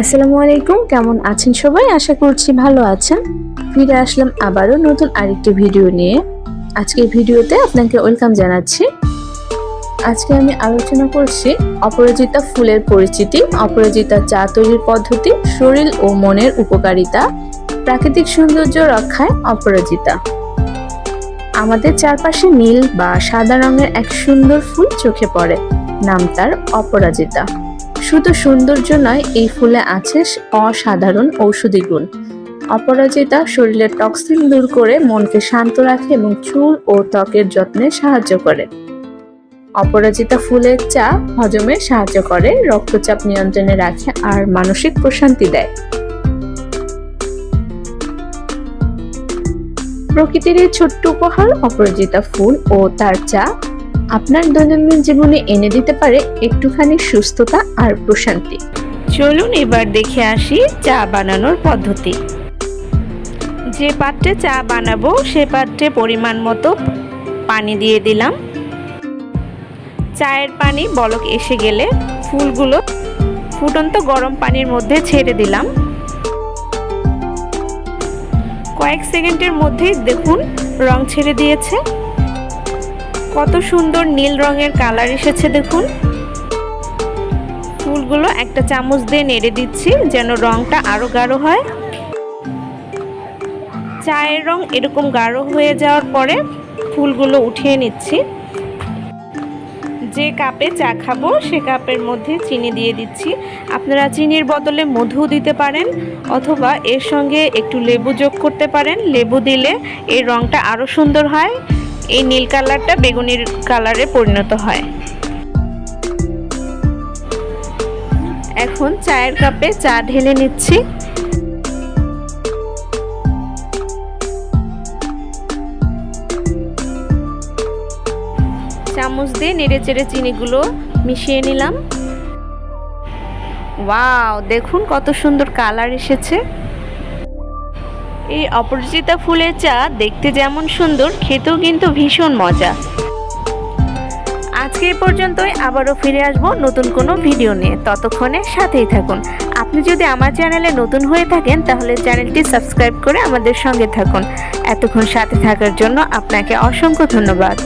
আসসালামু আলাইকুম, কেমন আছেন সবাই? আশা করছি ভালো আছেন। ফিরে আসলাম আবারও নতুন আরেকটি ভিডিও নিয়ে। আজকের ভিডিওতে আপনাকে ওয়েলকাম জানাচ্ছি। আজকে আমি আলোচনা করছি অপরাজিতা ফুলের পরিচিতি, অপরাজিতা চা তৈরির পদ্ধতি, শরীর ও মনের উপকারিতা প্রাকৃতিক সৌন্দর্য রক্ষায় অপরাজিতা। আমাদের চারপাশে নীল বা সাদা রঙের এক সুন্দর ফুল চোখে পড়ে, নাম তার অপরাজিতা। শুধু সৌন্দর্য নয়, এই ফুলে আছে অসাধারণ ঔষধি গুণ। অপরাজিতা শরীরের টক্সিন দূর করে মনকে শান্ত রাখে এবং চুল ও ত্বকের যত্নে সাহায্য করে। অপরাজিতা ফুলের চা হজমে সাহায্য করে, রক্তচাপ নিয়ন্ত্রণে রাখে আর মানসিক প্রশান্তি দেয়। প্রকৃতির এই ছোট্ট উপহার, অপরাজিতা ফুল ও তার চা আপনার দৈনন্দিন জীবনে এনে দিতে পারে একটুখানি সুস্থতা আর প্রশান্তি। চলুন এবার দেখে আসি চা বানানোর পদ্ধতি। যে পাত্রে চা বানাবো, সে পাত্রে পরিমাণ মতো পানি দিয়ে দিলাম। চায়ের পানি বলক এসে গেলে ফুলগুলো ফুটন্ত গরম পানির মধ্যে ছেড়ে দিলাম। কয়েক সেকেন্ডের মধ্যেই দেখুন রং ছেড়ে দিয়েছে। কত সুন্দর নীল রঙের কালার এসেছে দেখুন। ফুলগুলো একটা চামচ দিয়ে নেড়ে দিচ্ছি যেন রংটা আরও গাঢ় হয়। চায়ের রং এরকম গাঢ় হয়ে যাওয়ার পরে ফুলগুলো উঠিয়ে নিচ্ছি। যে কাপে চা খাব, সে কাপের মধ্যে চিনি দিয়ে দিচ্ছি। আপনারা চিনির বদলে মধু দিতে পারেন, অথবা এর সঙ্গে একটু লেবু যোগ করতে পারেন। লেবু দিলে এর রংটা আরও সুন্দর হয়, এই নীল কালারটা বেগুনির কালারে পরিণত হয়। এখন চায়ের কাপে চা ঢেলে নিচ্ছি। চামচ দিয়ে নেড়ে চেড়ে চিনিগুলো মিশিয়ে নিলাম। ওয়াও, দেখুন কত সুন্দর কালার এসেছে। এই অপরাজিতা ফুলের চা দেখতে যেমন সুন্দর, খেতেও কিন্তু ভীষণ মজা। আজকে এ পর্যন্তই, আবারও ফিরে আসব নতুন কোনো ভিডিও নিয়ে। ততক্ষণে সাথেই থাকুন। আপনি যদি আমার চ্যানেলে নতুন হয়ে থাকেন, তাহলে চ্যানেলটি সাবস্ক্রাইব করে আমাদের সঙ্গে থাকুন। এতক্ষণ সাথে থাকার জন্য আপনাকে অসংখ্য ধন্যবাদ।